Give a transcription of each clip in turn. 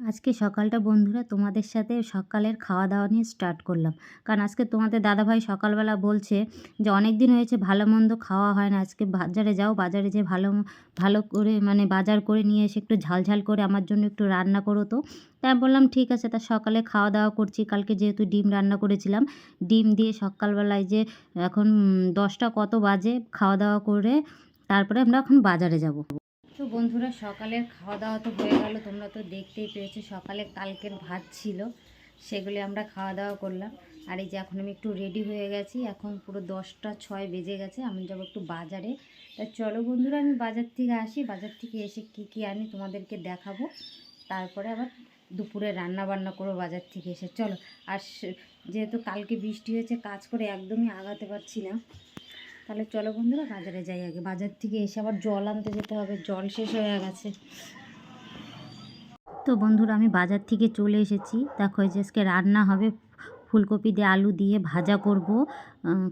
আজকে সকালটা বন্ধুরা তোমাদের সাথে সকালের খাওয়া দাওয়া নিয়ে স্টার্ট করলাম। কারণ আজকে তোমাদের দাদাভাই সকালবেলা বলছে যে অনেক দিন হয়েছে ভালো মন্দ খাওয়া হয় না। আজকে বাজারে যাও, বাজারে যে ভালো ভালো করে মানে বাজার করে নিয়ে এসে একটু ঝাল ঝাল করে আমার জন্য একটু রান্না করো তো। তাই বললাম, ঠিক আছে, তা সকালে খাওয়া দাওয়া করছি। কালকে যেহেতু ডিম রান্না করেছিলাম, ডিম দিয়ে সকালবেলায় যে এখন দশটা কত বাজে খাওয়া দাওয়া করে তারপরে আমরা এখন বাজারে যাব। তো বন্ধুরা, সকালের খাওয়া দাওয়া তো হয়ে গেল, তোমরা তো দেখতেই পেয়েছ, সকালে কালকের ভাত ছিল, সেগুলি আমরা খাওয়া দাওয়া করলাম। আর এই যে এখন আমি একটু রেডি হয়ে গেছি, এখন পুরো দশটা ছয় বেজে গেছে, আমি যাব একটু বাজারে। তা চলো বন্ধুরা, আমি বাজার থেকে আসি, বাজার থেকে এসে কি কি আনি তোমাদেরকে দেখাবো। তারপরে আবার দুপুরে রান্না বান্না করব বাজার থেকে এসে। চলো, আর যেহেতু কালকে বৃষ্টি হয়েছে, কাজ করে একদমই আগাতে পারছি না। তাহলে চলো বন্ধুরা বাজারে যাই আগে। বাজার থেকে এসে আবার জল আনতে যেতে হবে। জল শেষ হয়ে গেছে। তো বন্ধুরা আমি বাজার থেকে চলে এসেছি। দেখো যে আজকে রান্না হবে ফুলকপি দিয়ে আলু দিয়ে ভাজা করব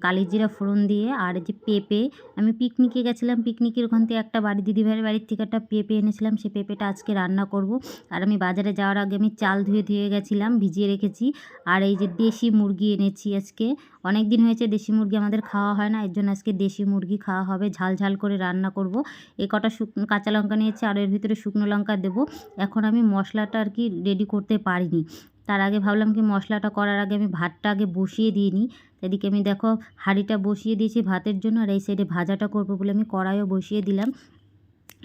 কালিজিরা ফোড়ন দিয়ে, আর যে পেঁপে, আমি পিকনিকে গেছিলাম, পিকনিকের ওখান থেকে একটা বাড়ি, দিদিভাইয়ের বাড়ির থেকে একটা পেঁপে এনেছিলাম সেই পেঁপেটা আজকে রান্না করব। আর আমি বাজারে যাওয়ার আগে আমি চাল ধুয়ে ধুয়ে গেছিলাম, ভিজিয়ে রেখেছি। আর এই যে দেশি মুরগি এনেছি আজকে। অনেক দিন হয়েছে দেশি মুরগি আমাদের খাওয়া হয় না, এর জন্য আজকে দেশি মুরগি খাওয়া হবে, ঝাল ঝাল করে রান্না করব। এ কটা শুকনো, কাঁচা লঙ্কা নিয়েছি, আর এর ভিতরে শুকনো লঙ্কা দেবো। এখন আমি মশলাটা আর কি রেডি করতে পারিনি। তার আগে ভাবলাম কি মশলাটা করার আগে আমি ভাতটা আগে বসিয়ে দিয়ে নিই। এদিকে আমি দেখো হাঁড়িটা বসিয়ে দিয়েছি ভাতের জন্য আর এই সাইডে ভাজাটা করব বলে আমি কড়াইও বসিয়ে দিলাম।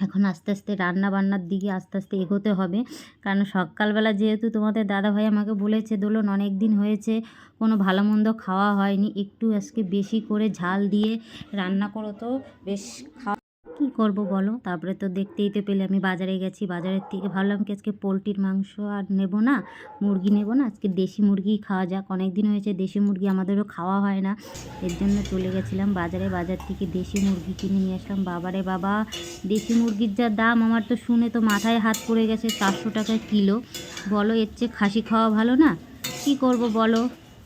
এখন আস্তে আস্তে রান্না বান্নার দিকে আস্তে আস্তে এগোতে হবে। কারণ সকালবেলা যেহেতু তোমাদের দাদাভাই আমাকে বলেছে, দোলন অনেক দিন হয়েছে, কোনো ভালো মন্দ খাওয়া হয়নি। একটু আজকে বেশি করে ঝাল দিয়ে রান্না করো তো। বেশ খাওয়া কী করব বলো? তারপরে তো দেখতেই তো পেলে আমি বাজারে গেছি। বাজারের থেকে ভাবলাম কি আজকে পোলট্রির মাংস আর নেব না, মুরগি নেব না। আজকে দেশি মুরগিই খাওয়া যাক। অনেক দিন হয়েছে দেশি মুরগি আমাদেরও খাওয়া হয় না। এর জন্য চলে গেছিলাম বাজারে। বাজার থেকে দেশি মুরগি কিনে নিয়ে আসলাম। বাবারে বাবা, দেশি মুরগির যা দাম আমার তো শুনে তো মাথায় হাত পড়ে গেছে চারশো টাকা কিলো। বলো, এর চেয়ে খাসি খাওয়া ভালো না? কি করব বলো?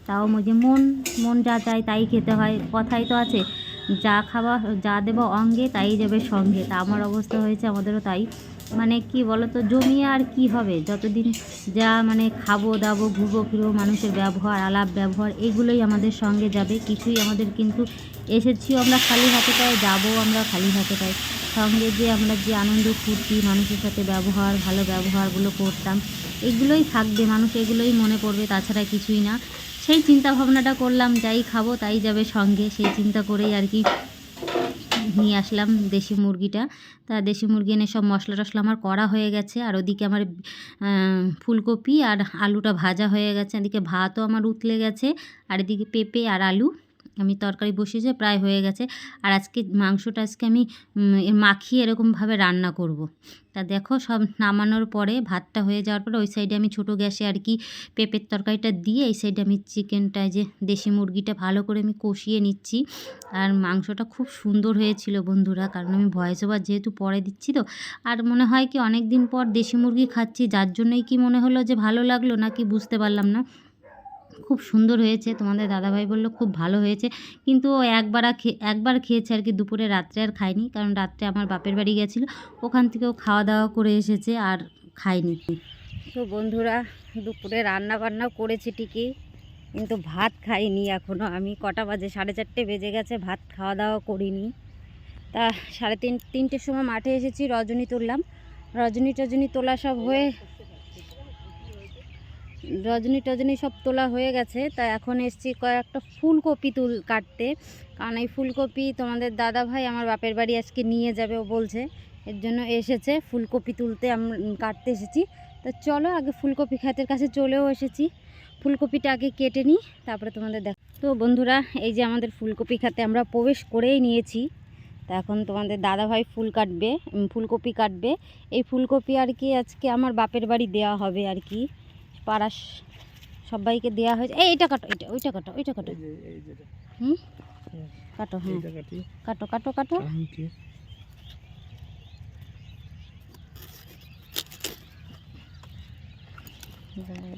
তাও যে মন মন যা চায় তাই খেতে হয়। কথাই তো আছে। যা খাওয়া, যা দেবো অঙ্গে তাই যাবে সঙ্গে। তা আমার অবস্থা হয়েছে, আমাদেরও তাই। মানে কি বলো তো জমিয়ে আর কি হবে? যতদিন যা মানে খাব, দাবো ঘুরবো ফিরবো, মানুষের ব্যবহার, আলাপ, ব্যবহার, এগুলোই আমাদের সঙ্গে যাবে। কিছুই আমাদের কিন্তু এসেছিও আমরা খালি হাতে পাই যাব আমরা খালি হাতে পাই সঙ্গে যে আমরা যে আনন্দ, ফুর্তি, মানুষের সাথে ব্যবহার, ভালো ব্যবহারগুলো করতাম, এগুলোই থাকবে, মানুষ এগুলোই মনে পড়বে তাছাড়া কিছুই না। সেই চিন্তা ভাবনাটা করলাম, যাই খাব তাই যাবে সঙ্গে। সেই চিন্তা করেই আর কি নিয়ে আসলাম দেশি মুরগিটা। তা দেশি মুরগি এনে সব মশলা টশলা আমার করা হয়ে গেছে, আর ওদিকে আমার ফুলকপি আর আলুটা ভাজা হয়ে গেছে। এদিকে ভাতও আমার উতলে গেছে, আর এদিকে পেঁপে আর আলু। আমি তরকারি বসিয়েছে, প্রায় হয়ে গেছে। আর আজকে মাংসটা আজকে আমি মাখিয়ে এরকমভাবে রান্না করব। তা দেখো, সব নামানোর পরে, ভাতটা হয়ে যাওয়ার পরে, ওই সাইডে আমি ছোটো গ্যাসে আর কি পেঁপের তরকারিটা দিয়ে, এই সাইডে আমি চিকেনটা যে দেশি মুরগিটা ভালো করে আমি কষিয়ে নিচ্ছি। আর মাংসটা খুব সুন্দর হয়েছিল বন্ধুরা, কারণ আমি ভয়েস ওভার যেহেতু পরে দিচ্ছি তো। আর মনে হয় কি অনেক দিন পর দেশি মুরগি খাচ্ছি, যার জন্যই কি মনে হলো যে ভালো লাগল নাকি বুঝতে পারলাম না। খুব সুন্দর হয়েছে। তোমাদের দাদাভাই বলল, খুব ভালো হয়েছে। কিন্তু ও একবার একবার খেয়েছে আর কি, দুপুরে রাত্রে আর খায়নি। কারণ রাত্রে আমার বাপের বাড়ি গেছিল, ওখান থেকেও খাওয়া দাওয়া করে এসেছে আর খায়নি। তো বন্ধুরা, দুপুরে রান্না বান্না করেছি ঠিকই, কিন্তু ভাত খাইনি এখনও আমি কটা বাজে? সাড়ে চারটে বেজে গেছে, ভাত খাওয়া দাওয়া করিনি। তা সাড়ে তিন, তিনটের সময় মাঠে এসেছি, রজনী তুললাম। রজনী টজনী তোলা সব হয়ে রজনী টজনী সব তোলা হয়ে গেছে, তা এখন এসছি কয়েকটা ফুলকপি তুল কাটতে। কারণ এই ফুলকপি তোমাদের দাদা ভাই আমার বাপের বাড়ি আজকে নিয়ে যাবে, ও বলছে। এর জন্য এসেছে, ফুলকপি তুলতে আমরা কাটতে এসেছি। তা চলো আগে ফুলকপি খাতের কাছে চলেও এসেছি। ফুলকপিটা আগে কেটে নিই, তারপরে তোমাদের দেখ, তো বন্ধুরা, এই যে আমাদের ফুলকপি খাতে আমরা প্রবেশ করেই নিয়েছি। তা এখন তোমাদের দাদা ভাই ফুল কাটবে ফুলকপি কাটবে। এই ফুলকপি আর কি আজকে আমার বাপের বাড়ি দেওয়া হবে আর কি। পাড়া সবাইকে দেওয়া হয়েছে। এই এটা কাটো এটা ওইটা কাটো ওইটা কাটো। হুম? কাটো হ্যাঁ কাটো। কাটো কাটো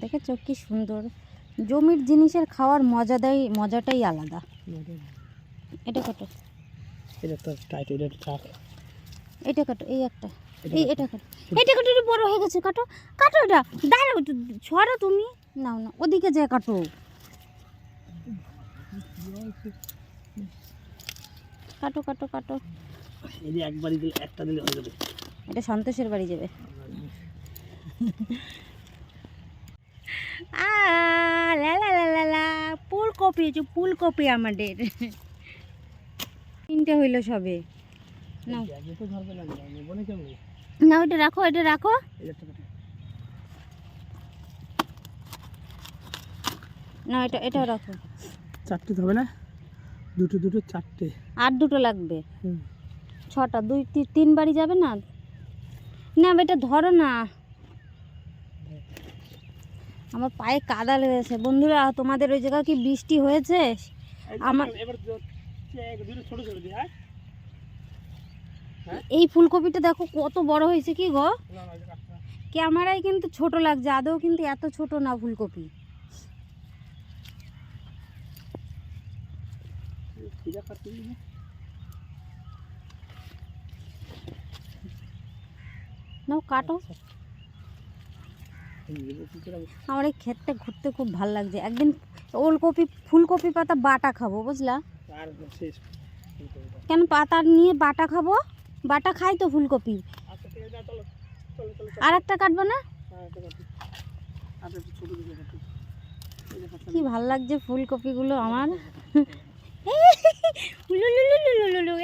দেখেছ কি সুন্দর? জমির জিনিসের খাওয়ার মজাদাই মজাটাই আলাদা। এটা কাটো। এটা তো টাইট এটা থাক এটা কাটো এই একটা। এই এটা কাটো এটা কাটো এটা বড় হয়ে গেছে কাটো কাটো এটা। দাঁড়াও একটু ছড়ো তুমি। নাও না ওদিকে যায় কাটো। কাটো কাটো কাটো। এই একবারই দিলে একটা দিলে হয়ে যাবে। এটা সন্তোষের বাড়ি যাবে। আ লা লা লা লা ফুলকপি যে ফুলকপি আমাদের। তিনটে হইল সবে। না না ওটা রাখো এটা রাখো। না এটা এটা রাখো। চারটে হবে না? দুটো দুটো চারটে। আর দুটো লাগবে। ছটা দুই তিন বাড়ি যাবে না? না এটা ধরো না। আমার পায়ে কাদা লেগেছে বন্ধুরা তোমাদের ওই জায়গা কি বৃষ্টি হয়েছে? আমার- ছোট ছোট এই ফুলকপিটা দেখো কত বড় হয়েছে কি গো। ক্যামেরায় কিন্তু ছোট লাগছে আদৌ কিন্তু এত ছোট না ফুলকপি? নাও কাটো? আমার এই ক্ষেতটা ঘুরতে খুব ভালো লাগছে একদিন ওলকপি ফুলকপি পাতা বাটা খাব বুঝলা কেন পাতা নিয়ে বাটা খাব বাটা খাই তো ফুলকপি। আচ্ছা আর একটা কাটবো না? হ্যাঁ আচ্ছা। কি ভালো লাগছে ফুলকপিগুলো আমার।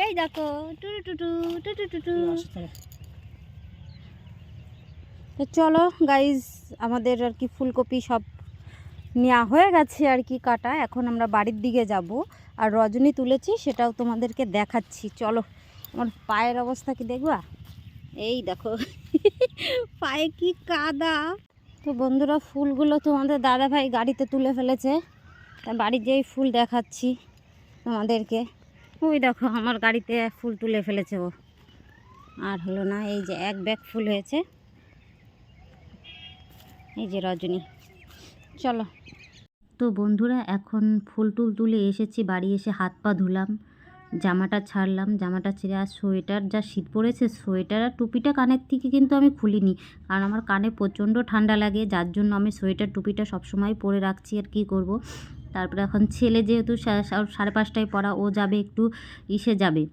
এই দেখো টুটু টুটু টুটু টুটু তো চলো গাইজ আমাদের আর কি ফুলকপি সব নেওয়া হয়ে গেছে আর কি কাটা। এখন আমরা বাড়ির দিকে যাব। আর রজনী তুলেছি সেটাও তোমাদেরকে দেখাচ্ছি। চলো আমার পায়ের অবস্থা কি দেখবা? এই দেখো। পায়ে কি কাদা। তো বন্ধুরা, ফুলগুলো তোমাদের দাদা ভাই গাড়িতে তুলে ফেলেছে। তা বাড়ি যেই ফুল দেখাচ্ছি তোমাদেরকে, ওই দেখো আমার গাড়িতে ফুল তুলে ফেলেছে ও। আর হলো না, এই যে এক ব্যাগ ফুল হয়েছে। এই যে রজনী। চলো। তো বন্ধুরা, এখন ফুল টুল তুলে এসেছি, বাড়ি এসে হাত পা ধুলাম। জামাটা ছাড়লাম, জামাটা ছেড়ে আর সোয়েটার, যা শীত পড়েছে সোয়েটার আর টুপিটা কানের থেকে কিন্তু আমি খুলিনি। কারণ আমার কানে প্রচণ্ড ঠান্ডা লাগে, যার জন্য আমি সোয়েটার, টুপিটা সবসময় পরে রাখছি আর কি করব। তারপরে এখন ছেলে যেহেতু সাড়ে পাঁচটায় পড়া, ও যাবে একটু ইসে যাবে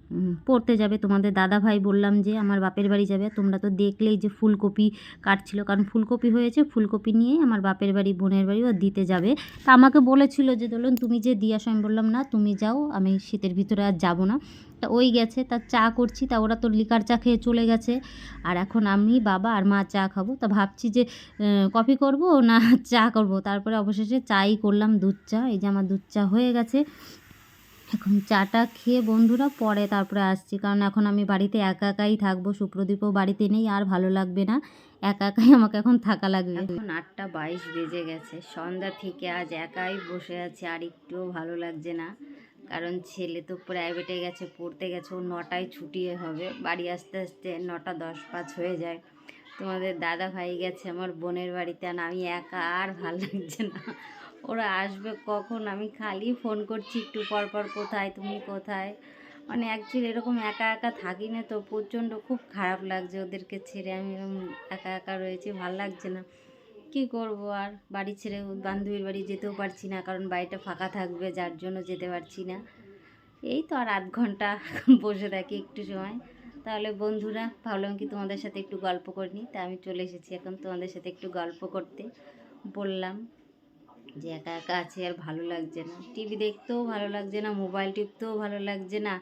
পড়তে যাবে। তোমাদের দাদা ভাই বললাম যে, আমার বাপের বাড়ি যাবে, তোমরা তো দেখলেই যে ফুলকপি কাটছিল। কারণ ফুলকপি হয়েছে, ফুলকপি নিয়ে আমার বাপের বাড়ি, বোনের বাড়ি ও দিতে যাবে। তা আমাকে বলেছিল যে ধরুন তুমি যে দিয়ে আসো? আমি বললাম, না, তুমি যাও, আমি শীতের ভিতরে আর যাব না। তা ওই গেছে, তা চা করছি, তা ওরা তো লিকার চা খেয়ে চলে গেছে। আর এখন আমি, বাবা আর মা চা খাব। তা ভাবছি যে কফি করব না চা করব? তারপরে অবশেষে চাই করলাম দুধ চা, এই যে আমার দুধ চা হয়ে গেছে। এখন চাটা খেয়ে বন্ধুরা পরে তারপরে আসছি। কারণ এখন আমি বাড়িতে একা একাই থাকব, সুপ্রদীপও বাড়িতে নেই, আর ভালো লাগবে না। একা একাই আমাকে এখন থাকা লাগবে। এখন আটটা বাইশ বেজে গেছে। সন্ধ্যা থেকে আজ একাই বসে আছি, আর একটুও ভালো লাগছে না। কারণ ছেলে তো প্রাইভেটে গেছে, পড়তে গেছে ও নটায় ছুটি হবে। বাড়ি আসতে আসতে নটা দশ পাঁচ হয়ে যায়। তোমাদের দাদা ভাই গেছে আমার বোনের বাড়িতে আর আমি একা, আর ভালো লাগছে না। ওরা আসবে কখন? আমি খালি ফোন করছি, একটু পর পর কোথায়, তুমি কোথায়? মানে অ্যাকচুয়ালি এরকম একা একা থাকি না তো প্রচণ্ড খুব খারাপ লাগছে ওদেরকে ছেড়ে। আমি এরকম একা একা রয়েছি, ভালো লাগছে না। কি করব আর? বাড়ি ছেড়ে বান্ধবীর বাড়ি যেতেও পারছি না, কারণ বাড়িটা ফাঁকা থাকবে, যার জন্য যেতে পারছি না। এই তো আর আধ ঘণ্টা বসে থাকি একটু সময়। তাহলে বন্ধুরা, ভাবলাম কি তোমাদের সাথে একটু গল্প করে নিই। তা আমি চলে এসেছি এখন তোমাদের সাথে একটু গল্প করতে। বললাম যে একা একা আছে আর ভালো লাগছে না। টিভি দেখতেও ভালো লাগছে না, মোবাইল টিপতেও ভালো লাগছে না,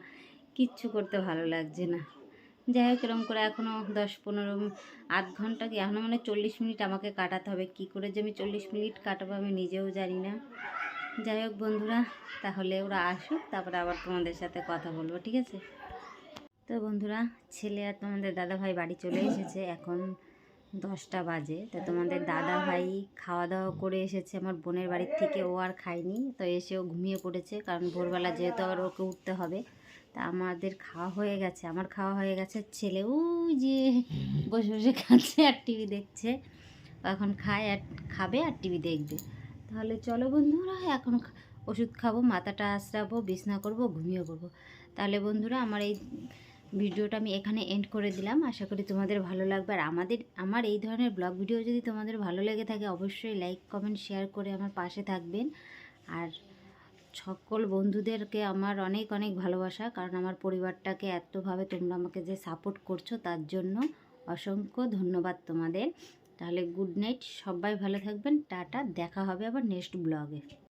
কিচ্ছু করতে ভালো লাগছে না। যাই হোক, এরকম করে এখনও দশ পনেরো আধ ঘণ্টা কি? এখনও মানে চল্লিশ মিনিট আমাকে কাটাতে হবে। কী করে যে আমি চল্লিশ মিনিট কাটাবো আমি নিজেও জানি না। যাই হোক বন্ধুরা, তাহলে ওরা আসুক, তারপরে আবার তোমাদের সাথে কথা বলব, ঠিক আছে? তো বন্ধুরা, ছেলে আর তোমাদের দাদা ভাই বাড়ি চলে এসেছে। এখন দশটা বাজে। তো তোমাদের দাদা ভাই খাওয়া দাওয়া করে এসেছে। আমার বোনের বাড়ির থেকে ও আর খায়নি। তো এসেও ঘুমিয়ে পড়েছে। কারণ ভোরবেলা যেহেতু আবার ওকে উঠতে হবে। তা আমাদের খাওয়া হয়ে গেছে। আমার খাওয়া হয়ে গেছে। ছেলে ওই যে বসে বসে খাচ্ছে আর টিভি দেখছে। এখন খায় আর খাবে আর টিভি দেখবে। তাহলে চলো বন্ধুরা, এখন ওষুধ খাব, মাথাটা আশ্রাবো বিছনা করব, ঘুমিয়ে পড়ব। তাহলে বন্ধুরা, আমার এই ভিডিওটা আমি এখানে এন্ড করে দিলাম। আশা করি তোমাদের ভালো লাগবে। আর আমাদের, আমার এই ধরনের ব্লগ ভিডিও যদি তোমাদের ভালো লেগে থাকে, অবশ্যই লাইক কমেন্ট শেয়ার করে আমার পাশে থাকবেন। আর সকল বন্ধুদেরকে আমার অনেক অনেক ভালোবাসা, কারণ আমার পরিবারটাকে এতভাবে তোমরা আমাকে যে সাপোর্ট করছ তার জন্য অসংখ্য ধন্যবাদ তোমাদের। তাহলে গুড নাইট সবাই ভালো থাকবেন, টাটা, দেখা হবে আবার নেক্সট ব্লগে